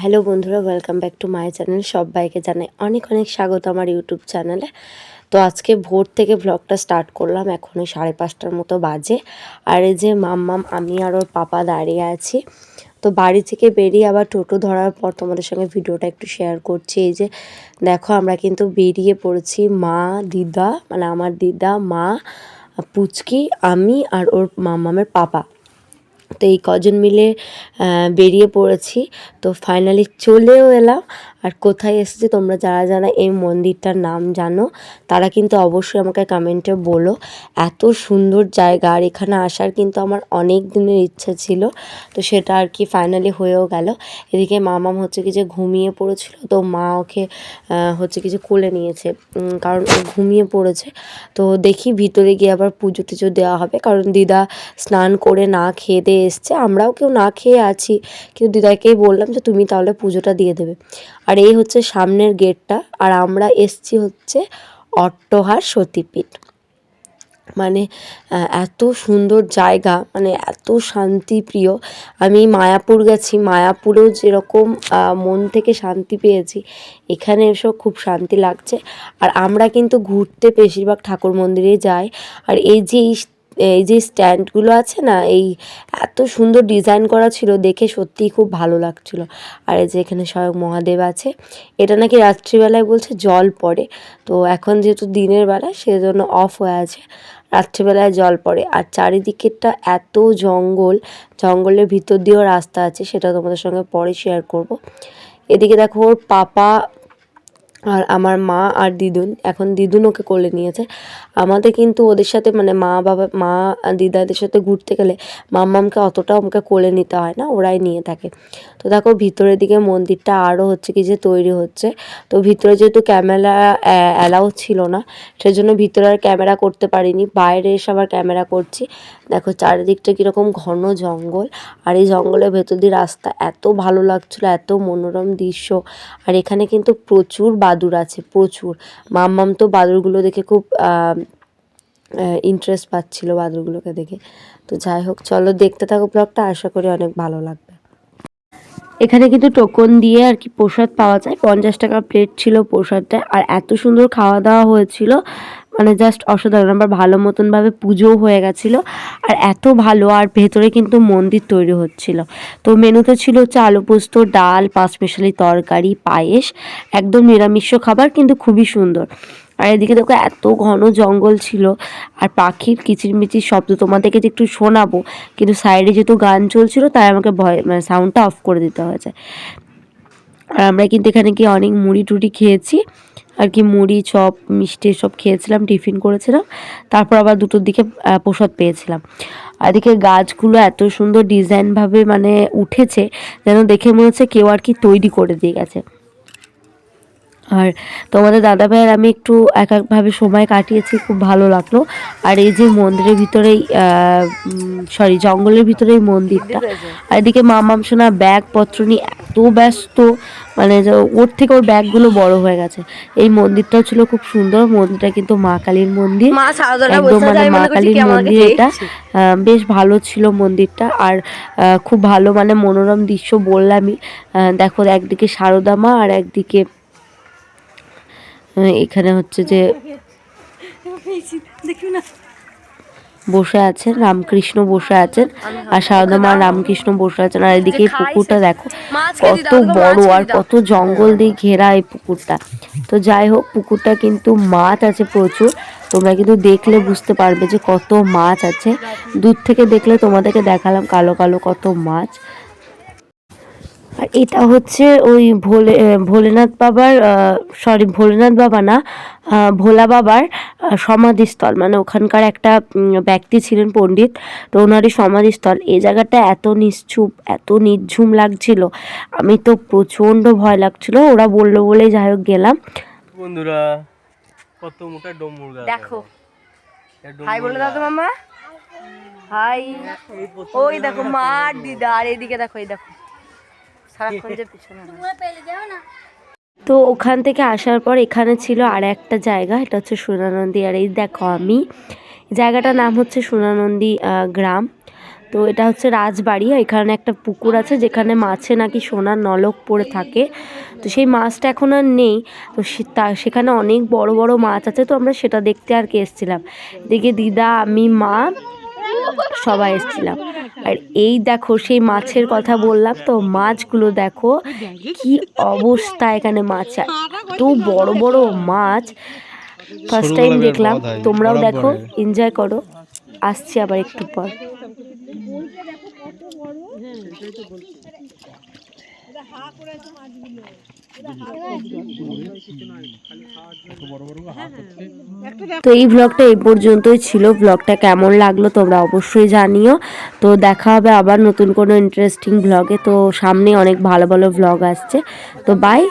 Hello বন্ধুরা welcome back to my channel সবাইকে জানাই অনেক অনেক স্বাগত আমার ইউটিউব চ্যানেলে তো আজকে ভোর থেকে ব্লগটা স্টার্ট করলাম এখন ওই সাড়ে পাঁচটার মতো বাজে। আর এই যে মাম্মাম, আমি আর ওর পাপা দাঁড়িয়ে আছি। তো বাড়ি থেকে বেরিয়ে আবার টোটো ধরার পর তোমাদের সঙ্গে ভিডিওটা একটু শেয়ার করছি। এই যে দেখো, আমরা কিন্তু বেরিয়ে পড়েছি মা, দিদা মানে আমার দিদা, মা, পুচকি, আমি আর ওর মাম্মামের পাপা। তো এই কজন মিলে বেরিয়ে পড়েছি। তো ফাইনালি চলেও এলাম। আর কোথায় এসেছে তোমরা যারা যারা এই মন্দিরটার নাম জানো, তারা কিন্তু অবশ্যই আমাকে কমেন্টে বলো। এত সুন্দর জায়গা আর এখানে আসার কিন্তু আমার অনেক দিনের ইচ্ছা ছিল, তো সেটা আর কি ফাইনালি হয়েও গেল। এদিকে মামাম হচ্ছে কি যে ঘুমিয়ে পড়েছিল, তো মা ওকে হচ্ছে কি যে কোলে নিয়েছে কারণ ও ঘুমিয়ে পড়েছে। তো দেখি ভিতরে গিয়ে আবার পুজো টুজো দেওয়া হবে, কারণ দিদা স্নান করে না খেয়ে দিয়ে এসছে। আমরাও কেউ না খেয়ে আছি, কিন্তু দিদাকেই বললাম যে তুমি তাহলে পুজোটা দিয়ে দেবে। আর এই হচ্ছে সামনের গেটটা, আর আমরা এসছি হচ্ছে অট্টহার সতীপীঠ। মানে এত সুন্দর জায়গা মানে এত শান্তিপ্রিয়। আমি মায়াপুর গেছি, মায়াপুরেও যেরকম মন থেকে শান্তি পেয়েছি, এখানে এসেও খুব শান্তি লাগছে। আর আমরা কিন্তু ঘুরতে বেশিরভাগ ঠাকুর মন্দিরে যাই। আর এই যে এই এই যে স্ট্যান্ডগুলো আছে না, এই এত সুন্দর ডিজাইন করা ছিল, দেখে সত্যিই খুব ভালো লাগছিল। আর এই যে এখানে স্বয়ং মহাদেব আছে, এটা নাকি রাত্রিবেলায় বলছে জল পড়ে। তো এখন যেহেতু দিনের বেলা, সেজন্য অফ হয়ে আছে, রাত্রিবেলায় জল পড়ে। আর চারিদিকেরটা এত জঙ্গল, জঙ্গলের ভিতর দিয়েও রাস্তা আছে, সেটা তোমাদের সঙ্গে পরে শেয়ার করব। এদিকে দেখো ওর পাপা আর আমার মা আর দিদুন, এখন দিদুন ওকে কোলে নিয়েছে। আমাদের কিন্তু ওদের সাথে মানে মা, বাবা, মা, দিদাদের সাথে ঘুরতে গেলে মাম্মামকে অতটা আমাকে কোলে নিতে হয় না, ওরাই নিয়ে থাকে। তো দেখো ভিতরের দিকে মন্দিরটা আরও হচ্ছে কি যে তৈরি হচ্ছে। তো ভিতরে যেহেতু ক্যামেরা অ্যালাউ ছিল না, সেজন্য ভিতরে আর ক্যামেরা করতে পারিনি, বাইরে এসে আবার ক্যামেরা করছি। দেখো চারিদিকটা কীরকম ঘন জঙ্গল, আর এই জঙ্গলের ভেতর দিয়ে রাস্তা এত ভালো লাগছিল, এত মনোরম দৃশ্য। আর এখানে কিন্তু প্রচুর বাদুর আছে প্রচুর। মাম্মাম তো বাদুরগুলো দেখে খুব ইন্টারেস্ট পাচ্ছিলো বাদুরগুলোকে দেখে। তো যাই হোক, চলো দেখতে থাকো ব্লগটা আশা করি অনেক ভালো লাগবে। এখানে কিন্তু টোকন দিয়ে আর কি প্রসাদ পাওয়া যায়। পঞ্চাশ টাকা প্লেট ছিল প্রসাদটা আর এত সুন্দর খাওয়া দাওয়া হয়েছিল। মানে জাস্ট অসাধারণ। আবার ভালো মতনভাবে পুজোও হয়ে গেছিল। আর এত ভালো। আর ভেতরে কিন্তু মন্দির তৈরি হচ্ছিল। তো মেনুতে ছিল হচ্ছে আলু পোস্ত, ডাল, পাঁচমিশালি তরকারি, পায়েস। একদম নিরামিষ খাবার, কিন্তু খুবই সুন্দর। আর এদিকে দেখো এত ঘন জঙ্গল ছিল, আর পাখির কিচিরমিচির শব্দ তোমাদেরকে যে একটু শোনাবো, কিন্তু সাইডে যেহেতু গান চলছিল, তাই আমাকে ভয় মানে সাউন্ডটা অফ করে দিতে হয়েছে। আর আমরা কিন্তু এখানে গিয়ে অনেক মুড়ি টুড়ি খেয়েছি, আর কি মুড়ি, চপ, মিষ্টি সব খেয়েছিলাম, টিফিন করেছিলাম, তারপর আবার দুটোর দিকে প্রসাদ পেয়েছিলাম। এদিকে গাছগুলো এত সুন্দর ডিজাইনভাবে মানে উঠেছে, যেন দেখে মনে হচ্ছে কেউ আর কি তৈরি করে দিয়ে গেছে। আর তোমাদের দাদা ভাইয়ের আমি একটু এক একভাবে সময় কাটিয়েছি খুব ভালো লাগল। আর এই যে মন্দিরের ভিতরেই সরি জঙ্গলের ভিতরেই মন্দিরটা। আর এদিকে মামাম সোনা ব্যাগপত্র নিয়ে এত ব্যস্ত মানে ওর থেকে ওর ব্যাগগুলো বড় হয়ে গেছে। এই মন্দিরটাও ছিল খুব সুন্দর মন্দিরটা কিন্তু মা কালীর মন্দির। একদম মানে মা কালীর মন্দির এটা আহ, বেশ ভালো ছিল মন্দিরটা। আর খুব ভালো মানে মনোরম দৃশ্য বললামই। দেখো একদিকে সারদা মা আর একদিকে এখানে হচ্ছে যে বসে আছেন রামকৃষ্ণ বসে আছেন আর সারদা মা রামকৃষ্ণ বসে আছেন আর এদিকে পুকুরটা দেখো কত বড় আর কত জঙ্গল দিয়ে ঘেরা এই পুকুরটা। তো যাই হোক পুকুরটা কিন্তু মাছ আছে প্রচুর তোমরা কিন্তু দেখলে বুঝতে পারবে যে কত মাছ আছে। দূর থেকে দেখলে তোমাদেরকে দেখালাম কালো কালো কত মাছ। আর এটা হচ্ছে ওই ভোলে ভোলেনাথ বাবার সরি ভোলেনাথ বাবা না ভোলা বাবার সমাধিস্থল। মানে ওখানকার একটা ব্যক্তি ছিলেন পণ্ডিত তো ওনারই সমাধিস্থল। এই জায়গাটা এত নিশ্চুপ এত নির্ঝুম লাগছিল। আমি তো প্রচণ্ড ভয় লাগছিল। ওরা বলল বলেই যাই হোক গেলাম। বন্ধুরা কত মোটা ডোম মুরগা দেখো। হাই বলে দাও তো মামা। হাই। ওই দেখো মা দিদা আর এদিকে দেখো এই দেখো। সারাক্ষণ যে পিছনে না। তো ওখান থেকে আসার পর এখানে ছিল আর একটা জায়গা এটা হচ্ছে সোনানন্দী। আর এই দেখো আমি জায়গাটার নাম হচ্ছে সোনানন্দী আহ, গ্রাম। তো এটা হচ্ছে রাজবাড়ি এখানে একটা পুকুর আছে যেখানে মাছে নাকি সোনার নলক পড়ে থাকে। তো সেই মাছটা এখন আর নেই তো সে- তা সেখানে অনেক বড় বড় মাছ আছে তো আমরা সেটা দেখতে আর কি এসেছিলাম। এদিকে দিদা আমি মা সবাই এসেছিলাম। আর এই দেখো সেই মাছের কথা বললাম তো মাছগুলো দেখো কি অবস্থা এখানে মাছ এত বড় বড় মাছ। ফার্স্ট টাইম দেখলাম তোমরাও দেখো এনজয় করো। আসছি আবার একটু পর। তো এই ব্লগটা এই পর্যন্তই ছিল। ব্লগটা কেমন লাগল তোমরা অবশ্যই জানিও। তো দেখা হবে আবার নতুন কোনো ইন্টারেস্টিং ব্লগে তো সামনে অনেক ভালো ভালো ব্লগ আসছে। তো বাই